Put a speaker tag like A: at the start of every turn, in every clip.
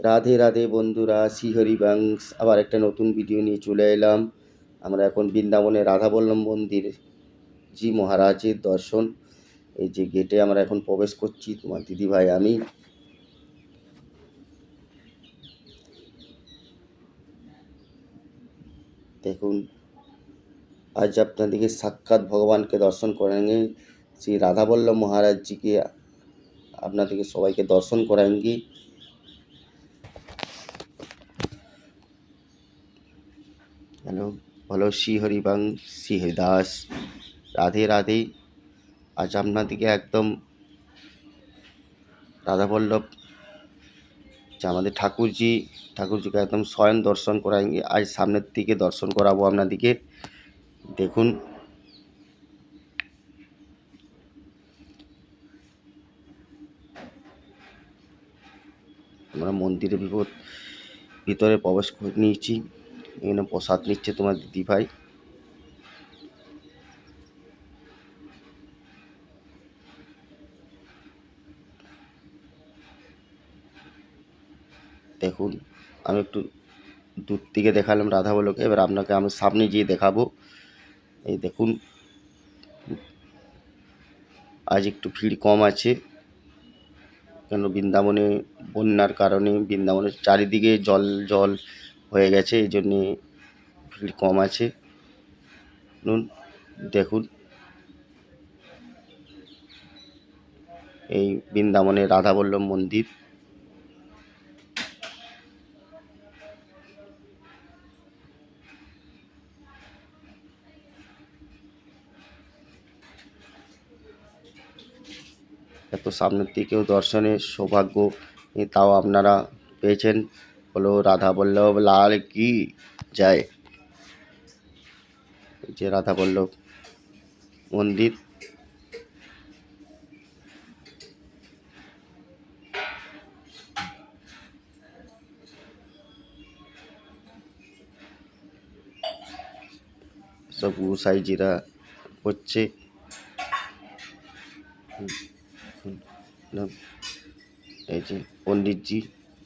A: রাধে রাধে বন্ধুরা, শ্রীহরি বাংস। আবার একটা নতুন ভিডিও নিয়ে চলে এলাম। আমরা এখন বৃন্দাবনে রাধাবল্লভ মন্দির জি মহারাজের দর্শন। এই যে গেটে আমরা এখন প্রবেশ করছি, তোমার দিদি ভাই আমি। দেখুন, আজ আপনাদেরকে সাক্ষাৎ ভগবানকে দর্শন করেনগে শ্রী রাধাবল্লভ মহারাজজিকে আপনাদেরকে সবাইকে দর্শন করাঙ্গি বলো শ্রী হরিবাং শ্রী হরিদাস রাধে রাধে। আজ আপনাদেরকে একদম রাধাবল্লভ যে আমাদের ঠাকুরজি, ঠাকুরজিকে একদম স্বয়ং দর্শন করাएंगे আজ সামনের দিকে দর্শন করাবো আপনাদেরকে দেখুন। আমরা মন্দিরের ভিতর ভিতরে প্রবেশ করে নিয়েছি। এখানে প্রসাদ নিচ্ছে তোমার দিদি ভাই দেখুন, আমি একটু দূর থেকে দেখালাম রাধা বলোকে, এবার আপনাকে আমি সামনে গিয়ে দেখাবো। এই দেখুন, আজ একটু ভিড় কম আছে, কেন বৃন্দাবনে, বন্যার কারণে বৃন্দাবনের চারিদিকে জল জল হয়ে গেছে, এই জন্যে ভিড় কম আছে। নুন, দেখুন। এই বৃন্দাবনের রাধাবল্লভ মন্দির। এত সামনের দিকেও দর্শনের সৌভাগ্য তাও আপনারা পেয়েছেন। বলো রাধা বল্লভ লাল কি যায় যে রাধা বল্লভ মন্দির সব গুসাইজিরা হচ্ছে এই যে পণ্ডিতজি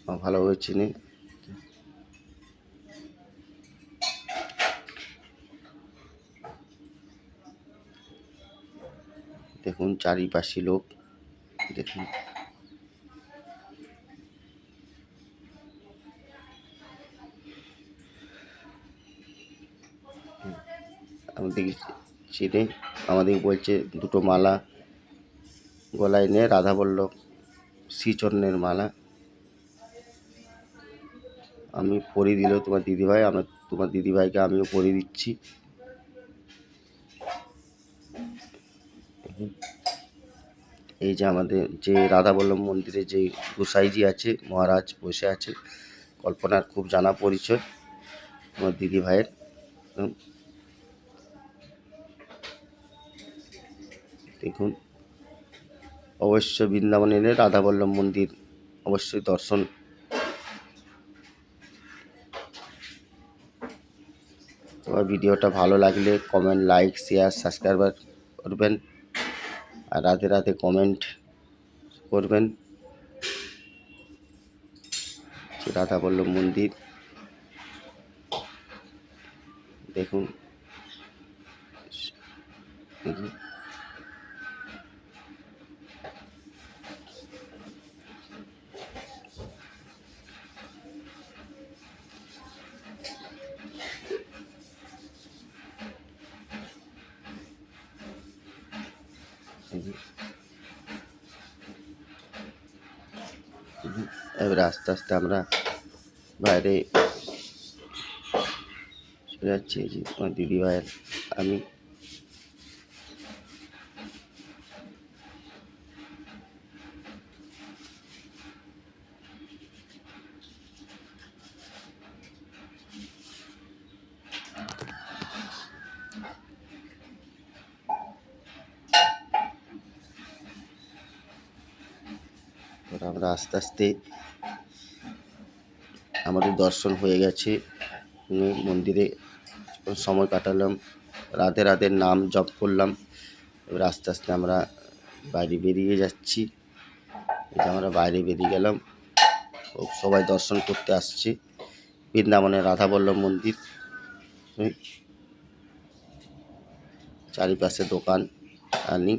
A: আমার ভালোভাবে চেনে দেখুন, চারিপাশে লোক। দেখুন। আমাদের চেনে আমাদের বলছে, দুটো মালা গলায় নিয়ে রাধা বলল, শ্রীচরণের মালা। আমি পরিয়ে দিলেও তোমার দিদিভাই, আমার তোমার দিদিভাইকে আমিও পরিয়ে দিচ্ছি। এই যে আমাদের যে রাধা বল্লভ মন্দিরে যে গোসাইজি আছে, মহারাজ বসে আছে, কল্পনার খুব জানা পরিচয় আমার দিদি ভাইয়ের। দেখুন, অবশ্য বৃন্দাবন এলে রাধাবল্লভ মন্দির অবশ্যই দর্শন। তোমার ভিডিওটা ভালো লাগলে কমেন্ট লাইক শেয়ার সাবস্ক্রাইব করবেন। আর রাতে রাতে কমেন্ট করবেন। রাধা রাধাবল্লভ মন্দির। দেখুন দেখুন এবারে আস্তে আস্তে আমরা বাইরে চলে যাচ্ছি। যে আমার দিদি ভাইয়ের আমি এবার আমরা আস্তে আস্তে আমাদের দর্শন হয়ে গেছে। মন্দিরে সময় কাটালাম রাতে রাতে নাম জপ করলাম। এবার আস্তে আস্তে আমরা বাইরে বেরিয়ে যাচ্ছি। আমরা বাইরে বেরিয়ে গেলাম সবাই দর্শন করতে আসছে। বৃন্দাবনের রাধাবল্লভ মন্দির। চারিপাশে দোকান আনি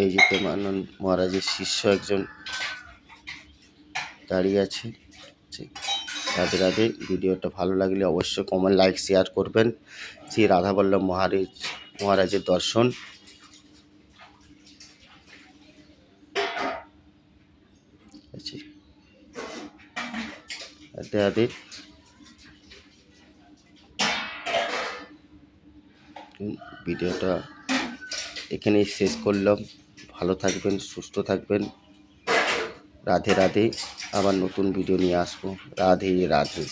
A: এই যে প্রেমানন্দ মহারাজের শিষ্য একজন দাঁড়িয়ে আছে। রাধে রাধে। ভিডিওটা ভালো লাগলে অবশ্যই কমেন্ট লাইক শেয়ার করবেন। শ্রী রাধাবল্লভ মহারাজ, মহারাজের দর্শন। রাধে। ভিডিওটা এখানেই শেষ করলাম। ভালো থাকবেন সুস্থ থাকবেন। রাধে রাধে। আবার নতুন ভিডিও নিয়ে আসব। রাধে রাধে।